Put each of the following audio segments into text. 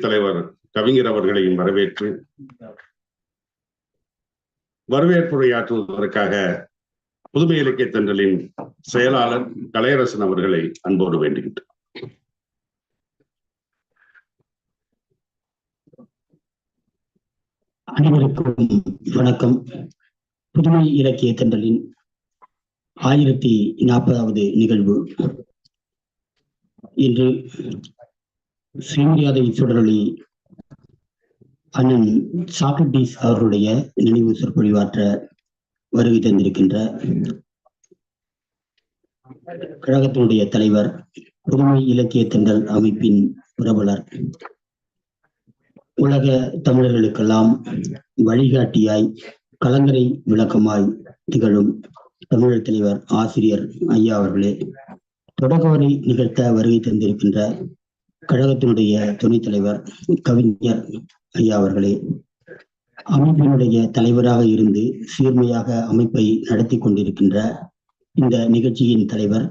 தலைவர் கவிஞர் அவர்களையும் வரவேற்று வரவேற்புரையாற்றுவதற்காக புதுமை இலக்கிய தென்றலின் செயலாளர் கலையரசன் அவர்களை அன்போடு வேண்டுகின்றார் அனைவருக்கும் வணக்கம். புதுமை இலக்கிய தென்றலின் ஆயிரத்தி நாற்பதாவது நிகழ்வு. இன்று ஸ்ரீமரியாதை சுடரொளி அண்ணன் சாக்ரட்டிஸ் அவர்களுடைய நினைவு சொற்பொழிவாற்ற வருகை தந்திருக்கின்ற கழகத்தினுடைய தலைவர் புதுமை இலக்கிய திண்டல் அமைப்பின் பிரபலர் உலக தமிழர்களுக்கெல்லாம் வழிகாட்டியாய் கலங்கரை விளக்கமாய் திகழும் தமிழர் தலைவர் ஆசிரியர் ஐயா அவர்களே தொடக்கவரை நிகழ்த்த வருகை தந்திருக்கின்ற கழகத்தினுடைய துணைத் தலைவர் கவிஞர் ஐயா அவர்களே அமைப்பினுடைய தலைவராக இருந்து சீர்மையாக அமைப்பை நடத்தி கொண்டிருக்கின்ற இந்த நிகழ்ச்சியின் தலைவர்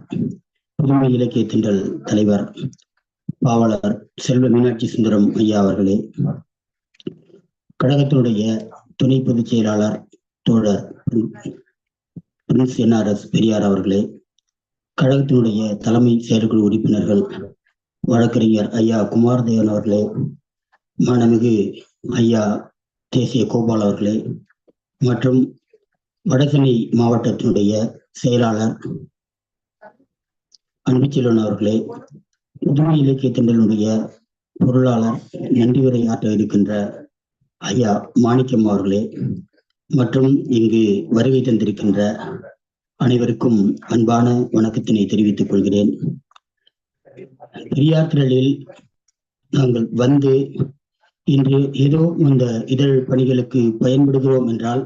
புதுமை இலக்கிய திண்டல் தலைவர் பாவலர் செல்வ மீனாட்சி சுந்தரம் ஐயா அவர்களே கழகத்தினுடைய துணை பொதுச் செயலாளர் தோழர் பிரின்ஸ் என்ஆர்எஸ் பெரியார் அவர்களே கழகத்தினுடைய தலைமை செயற்குழு உறுப்பினர்கள் வழக்கறிஞர் ஐயா குமாரதேவன் அவர்களே மாணமிகு ஐயா தேசிய கோபால் அவர்களே மற்றும் வடசென்னை மாவட்டத்தினுடைய செயலாளர் அன்புச்செல்வன் அவர்களே புதுமை இலக்கிய திண்டலுடைய பொருளாளர் நன்றி உரை ஆற்ற இருக்கின்ற ஐயா மாணிக்கம் அவர்களே மற்றும் இங்கு வருகை தந்திருக்கின்ற அனைவருக்கும் அன்பான வணக்கத்தினை தெரிவித்துக் கொள்கிறேன். பெரியார் திரளில் நாங்கள் வந்து இன்று ஏதோ இந்த இதழ் பணிகளுக்கு பயன்படுகிறோம் என்றால்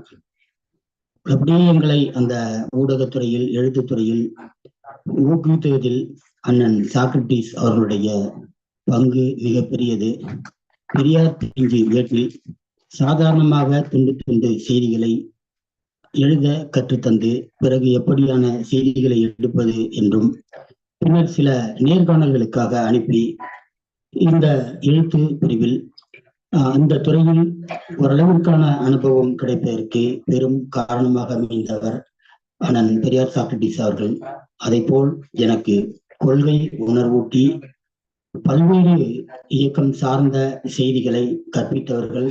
அப்படியே எங்களை அந்த ஊடகத்துறையில் எழுத்துத்துறையில் ஊக்குவித்ததில் அண்ணன் சாக்ரட்டிஸ் அவர்களுடைய பங்கு மிகப்பெரியது பெரியார் பிரிஞ்சு ஏற்றில் சாதாரணமாக துண்டு துண்டு செய்திகளை எழுத கற்றுத்தந்து பிறகு எப்படியான செய்திகளை எடுப்பது என்றும் பின்னர் சில நேர்காணல்களுக்காக அனுப்பி இந்த எழுத்து பிரிவில் அந்த துறையில் ஓரளவிற்கான அனுபவம் கிடைப்பதற்கு பெரும் காரணமாக அமைந்தவர் அண்ணன் பெரியார் சாக்ரட்டிஸ் அவர்கள். அதை போல் எனக்கு கொள்கை உணர்வூட்டி பல்வேறு இயக்கம் சார்ந்த செய்திகளை கற்பித்தவர்கள்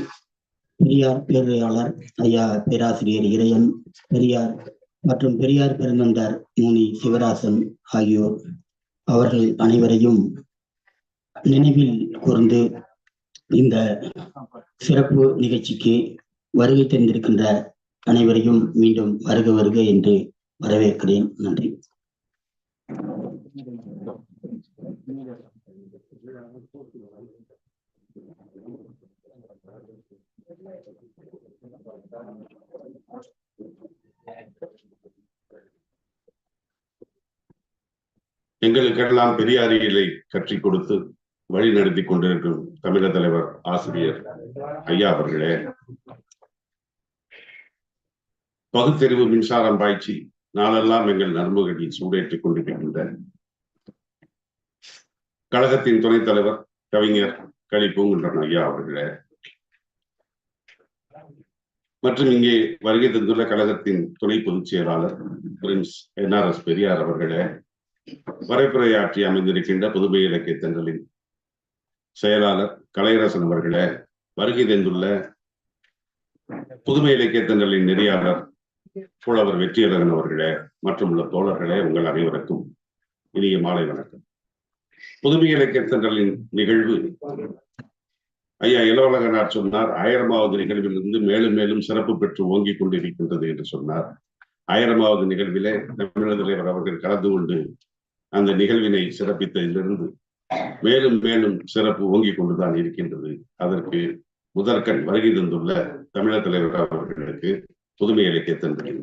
பெரியார் பேரையாளர் ஐயா பேராசிரியர் இறையன் பெரியார் மற்றும் பெரியார் பெருந்தந்தார் மூனி சிவராசன் ஆகியோர். அவர்கள் அனைவரையும் நினைவில் கூர்ந்து இந்த சிறப்பு நிகழ்ச்சிக்கு வருகை தெரிந்திருக்கின்ற அனைவரையும் மீண்டும் வருக வருக என்று வரவேற்கிறேன். நன்றி. எங்களுக்கெல்லாம் பெரிய அறிவியலை கற்றி கொடுத்து வழி நடத்தி கொண்டிருக்கும் தமிழக தலைவர் ஆசிரியர் ஐயா அவர்களே. பகுத்தறிவு மின்சாரம் பாய்ச்சி நாளெல்லாம் எங்கள் நரம்புகளில் சூடேற்றிக் கொண்டிருக்கின்ற கழகத்தின் துணைத் தலைவர் கவிஞர் களி ஐயா அவர்களே. மற்றும் இங்கே வருகை தந்துள்ள கழகத்தின் துணை பொதுச் செயலாளர் பிரின்ஸ் என்ஆர்எஸ் பெரியார் அவர்களே. வரைப்புரையாற்றி அமைந்திருக்கின்ற புதுமை இலக்கிய தென்றலின் செயலாளர் கலையரசன் அவர்களே வருகை தந்துள்ள புதுமை இலக்கிய தென்றலின் நெறியாளர் புலவர் வெற்றியழகன் அவர்களே மற்றும் உள்ள தோழர்களே உங்கள் அனைவருக்கும் இனிய மாலை வணக்கம். புதுமை இலக்கிய தென்றலின் நிகழ்வு. ஐயா இளவழகனார் சொன்னார் ஆயிரமாவது நிகழ்விலிருந்து மேலும் மேலும் சிறப்பு பெற்று ஓங்கிக் கொண்டிருக்கின்றது என்று சொன்னார். ஆயிரமாவது நிகழ்விலே தமிழக தலைவர் அவர்கள் கலந்து கொண்டு அந்த நிகழ்வினை சிறப்பித்ததிலிருந்து மேலும் மேலும் சிறப்பு ஓங்கிக் கொண்டுதான் இருக்கின்றது. அதற்கு முதற்கண் வருகை தந்துள்ள தமிழர் தலைவர் அவர்களுக்கு புதுமை அளிக்க தந்திரின்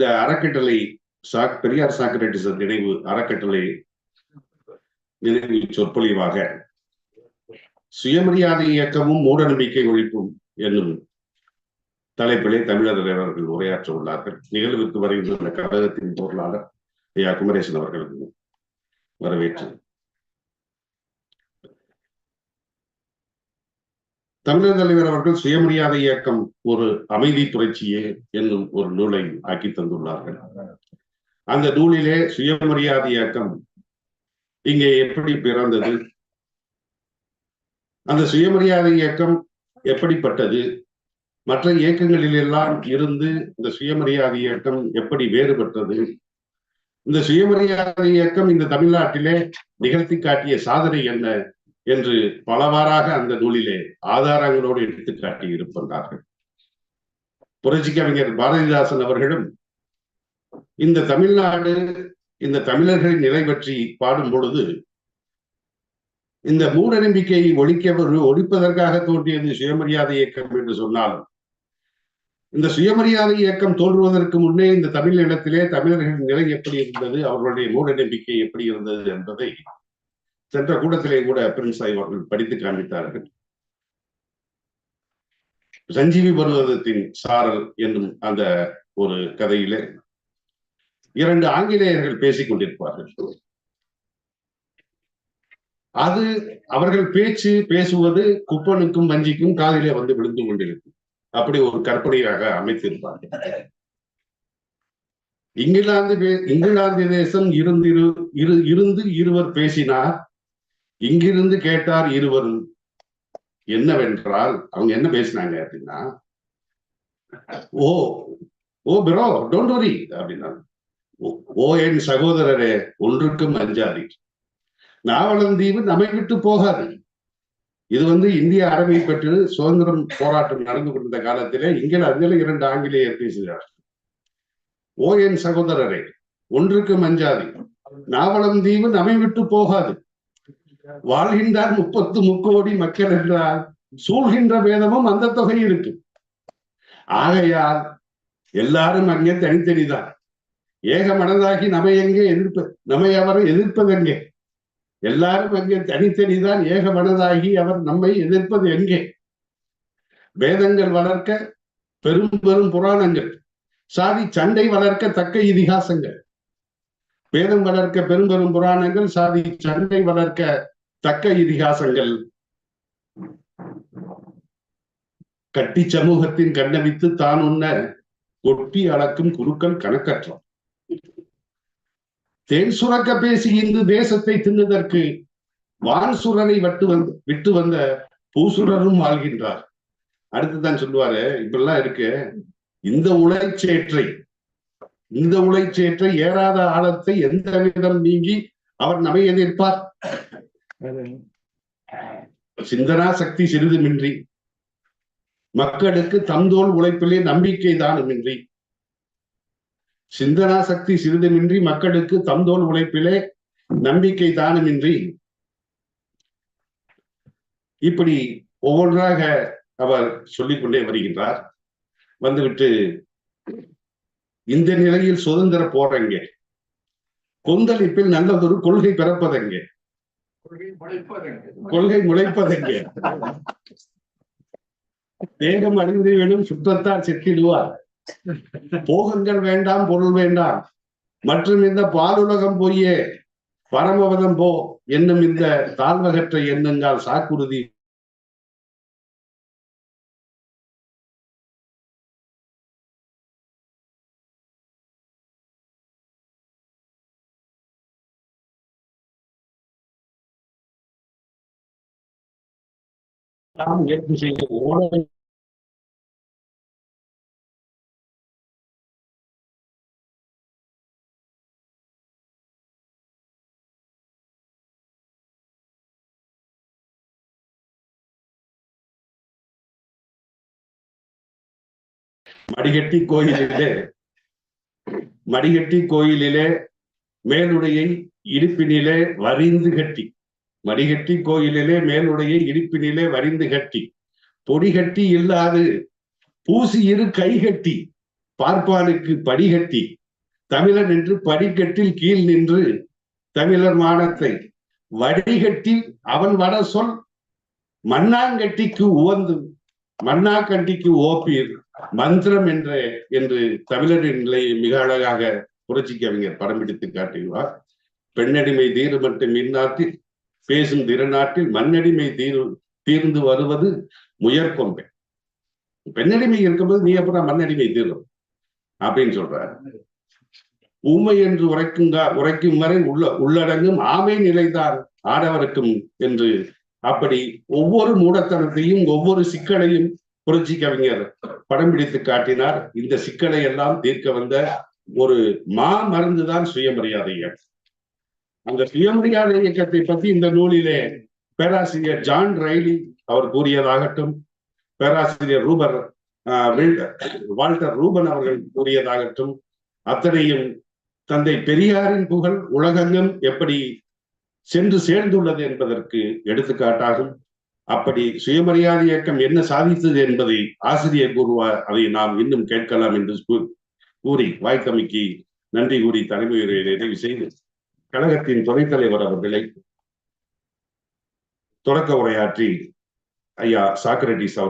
இந்த அறக்கட்டளை சாக் பெரியார் சாக்ரட்டிஸ் நினைவு அறக்கட்டளை நினைவு சொற்பொழிவாக. சுயமரியாதை இயக்கமும் மூடநம்பிக்கை ஒழிப்பும் என்னும் தலைப்பிலே தமிழர் தலைவர்கள் உரையாற்ற உள்ளார்கள். நிகழ்வுக்கு வருகின்ற கழகத்தின் பொருளாளர் ஐயா குமரேசன் அவர்களுக்கு வரவேற்று தமிழர் தலைவர் அவர்கள் சுயமரியாதை இயக்கம் ஒரு அமைதி புரட்சியே என்னும் ஒரு நூலை ஆக்கி தந்துள்ளார்கள். அந்த நூலிலே சுயமரியாதை இயக்கம் இங்கே எப்படி பிறந்தது? அந்த சுயமரியாதை இயக்கம் எப்படிப்பட்டது? மற்ற இயக்கங்களில் எல்லாம் இருந்து இந்த சுயமரியாதை இயக்கம் எப்படி வேறுபட்டது? இந்த சுயமரியாதை இயக்கம் இந்த தமிழ்நாட்டிலே நிகழ்த்தி காட்டிய சாதனை என்ன? என்று பலவாறாக அந்த நூலிலே ஆதாரங்களோடு எடுத்து காட்டி புரட்சி கவிஞர் பாரதிதாசன் அவர்களும் இந்த தமிழ்நாடு இந்த தமிழர்களின் நிலை பற்றி பாடும் பொழுது இந்த மூட நம்பிக்கையை ஒழிக்க ஒழிப்பதற்காக தோன்றியது சுயமரியாதை இயக்கம் என்று சொன்னாலும் இந்த சுயமரியாதை இயக்கம் தோன்றுவதற்கு முன்னே இந்த தமிழ் நிலத்திலே தமிழர்களின் நிலை எப்படி இருந்தது அவர்களுடைய மூட நம்பிக்கை எப்படி இருந்தது என்பதை சென்ற கூடத்திலே கூட பிரின்ஸ் அவர்கள் படித்து காண்பித்தார்கள். சஞ்சீவி பருவதத்தின் சாரல் என்னும் அந்த ஒரு கதையிலே இரண்டு ஆங்கிலேயர்கள் பேசிக் கொண்டிருப்பார்கள் அது அவர்கள் பேச்சு பேசுவது குப்பனுக்கும் வஞ்சிக்கும் காதிலே வந்து விழுந்து கொண்டிருக்கும். அப்படி ஒரு கற்பனையாக அமைத்திருப்பார்கள். இங்கிலாந்து இங்கிலாந்து தேசம் இருந்து இரு இருந்து இருவர் பேசினார். இங்கிருந்து கேட்டார் இருவரும் என்னவென்றால் அவங்க என்ன பேசினாங்க அப்படின்னா ஓ ஓ பிரோ டோன்ட் வரி அப்படின்னா ஓ என் சகோதரரே ஒன்றுக்கும் அஞ்சாதி. நாவலந்தீவு நம்மை விட்டு போகாது. இது வந்து இந்திய அரபை பெற்று சுதந்திரம் போராட்டம் நடந்து கொண்டிருந்த காலத்திலே இங்கிலாந்தில் இரண்டு ஆங்கிலேயர் பேசுகிறார் ஓ என் சகோதரரே ஒன்றுக்கும் அஞ்சாதி. நாவலந்தீவு நம்மை விட்டு போகாது. வாழ்கின்றார் முப்பத்து முக்கோடி மக்கள் என்றால் சூழ்கின்ற வேதமும் அந்த தொகை இருக்கு. ஆகையால் எல்லாரும் அங்கே தனித்தனிதான். ஏக மனதாகி நம்மை எங்கே எதிர்ப்ப நம்மை அவரை எதிர்ப்பது எங்கே? எல்லாரும் அங்கே தனித்தனிதான் ஏக மனதாகி அவர் நம்மை எதிர்ப்பது எங்கே? வேதங்கள் வளர்க்க பெரும் பெரும் புராணங்கள் சாதி சண்டை வளர்க்க தக்க இதிகாசங்கள் வேதம் வளர்க்க பெரும் பெரும் புராணங்கள் சாதி சண்டை வளர்க்க தக்க இதிகாசங்கள். கட்டி சமூகத்தின் கண்ணவித்து தான் உண்ண கொட்டி அளக்கும் குருக்கள் கணக்கற்றோம். தேன் சுரக்க பேசி இந்து தேசத்தை தின்னுதற்கு வான் சுரரை வட்டு வந்த விட்டு வந்த பூசுரரும் வாழ்கின்றார். அடுத்துதான் சொல்லுவாரு இப்படிலாம் இருக்கு. இந்த உழைச்சேற்றை இந்த உழைச்சேற்றை ஏறாத ஆழத்தை எந்த விதம் நீங்கி அவர் நம்மை எதிர்ப்பார்? சிந்தனா சக்தி சிறிதுமின்றி மக்களுக்கு தந்தோல் உழைப்பிலே நம்பிக்கை தானுமின்றி சிந்தனா சக்தி சிறிதுமின்றி மக்களுக்கு தந்தோல் உழைப்பிலே நம்பிக்கை தானுமின்றி இப்படி ஒவ்வொன்றாக அவர் சொல்லிக்கொண்டே வருகின்றார். வந்துவிட்டு இந்த நிலையில் சுதந்திர போறங்க கொந்தளிப்பில் நல்லதொரு கொள்கை பிறப்பதங்க கொள்கை முளைப்பதெங்கே? தேகம் அழிந்து வேணும் சுற்றத்தால் செத்திடுவார் போகங்கள் வேண்டாம் பொருள் வேண்டாம். மற்றும் இந்த பாலுலகம் பொய்யே. பரமபதம் போ என்னும் இந்த தாழ்வகற்ற எண்ணங்கால் சாக்குறுதி நாம் ஏற்று செய்ய ஓட மடிகட்டி கோயிலிலே மடிகட்டி கோயிலிலே மேலுடையை இடுப்பினிலே வரிந்து கட்டி. மடிகட்டி கோயிலிலே மேலுடையை இடிப்பினிலே வரிந்து கட்டி. பொடிகட்டி இல்லாது பூசி இரு கைகட்டி பார்ப்பானுக்கு படிகட்டி தமிழன் என்று படிக்கட்டில் கீழ் நின்று தமிழர் மானத்தை வடிகட்டி அவன் வட சொல் மண்ணாங்கட்டிக்கு உவந்து மண்ணாக்கண்டிக்கு ஓப்பீர். மந்திரம் என்ற என்று தமிழரின் நிலையை மிக அழகாக புரட்சி கவிஞர் படம் பிடித்து காட்டுகிறார் பெண்ணடிமை தீர்மட்டு மட்டும் இந்நாட்டில் பேசும் திறநாட்டில் மண்ணடிமை தீரு தீர்ந்து வருவது முயற்கொம்பை பெண்ணடிமை இருக்கும்போது நீ அப்புறம் மண்ணடிமை தீரும்? அப்படின்னு சொல்ற உண்மை என்று உரைக்கும் உரைக்கும் வரை உள்ள உள்ளடங்கும் ஆமை நிலைதான் ஆடவருக்கும் என்று அப்படி ஒவ்வொரு மூடத்தனத்தையும் ஒவ்வொரு சிக்கலையும் புரட்சி கவிஞர் படம் பிடித்து காட்டினார். இந்த சிக்கலை எல்லாம் தீர்க்க வந்த ஒரு மா மருந்துதான் சுயமரியாதை இயக்கம் அந்த சுயமரியாதை இயக்கத்தை பத்தி இந்த நூலிலே பேராசிரியர் ஜான் ரைலி அவர் கூறியதாகட்டும் பேராசிரியர் ரூபர் ஆஹ், வால்டர் ரூபன் அவர்கள் கூறியதாகட்டும் அத்தனையும் தந்தை பெரியாரின் புகழ் உலகெங்கும் எப்படி சென்று சேர்ந்துள்ளது என்பதற்கு எடுத்துக்காட்டாகும். அப்படி சுயமரியாதை இயக்கம் என்ன சாதித்தது என்பதை ஆசிரியர் கூறுவார். அதை நாம் இன்னும் கேட்கலாம் என்று கூறி வாய்க்கமிக்கு நன்றி கூறி தலைமையுரை நிறைவு செய்து கழகத்தின் துணைத் தலைவர் அவர்களை தொடக்க உரையாற்றி ஐயா சாக்ரட்டிஸ் அவர்